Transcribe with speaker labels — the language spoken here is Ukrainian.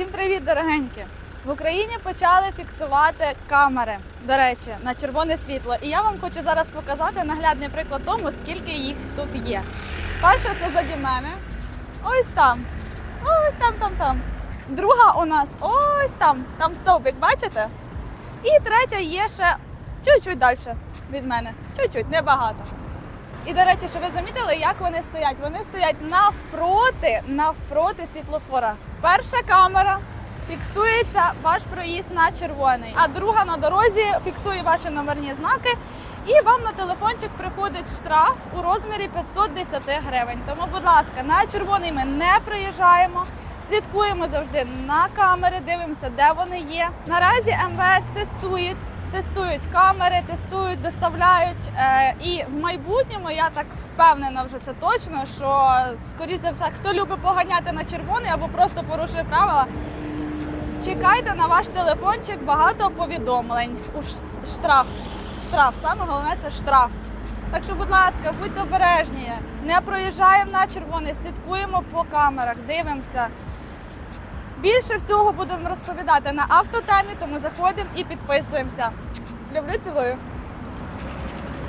Speaker 1: Всім привіт, дорогенькі! В Україні почали фіксувати камери, до речі, на червоне світло. І я вам хочу зараз показати наглядний приклад тому, скільки їх тут є. Перша це заді мене. Ось там. Ось там, там, там. Друга у нас ось там. Там стовбик, бачите? І третя є ще чуть-чуть далі від мене. Чуть-чуть, небагато. І до речі, що ви замітили, як вони стоять? Вони стоять навпроти, навпроти світлофора. Перша камера фіксується ваш проїзд на червоний, а друга на дорозі фіксує ваші номерні знаки. І вам на телефончик приходить штраф у розмірі 510 гривень. Тому, будь ласка, на червоний ми не приїжджаємо. Слідкуємо завжди на камери, дивимося, де вони є. Наразі МВС тестують тестують камери, тестують, доставляють. Е, і в майбутньому я так впевнена вже це точно, що скоріш за все, хто любить поганяти на червоний або просто порушує правила. Чекайте на ваш телефончик багато повідомлень. У штраф. Штраф. Саме головне це штраф. Так що, будь ласка, будьте обережні. Не проїжджаємо на червоний, слідкуємо по камерах, дивимося. Більше всього будемо розповідати на автотемі. тому заходимо і підписуємося. Люблю цілую!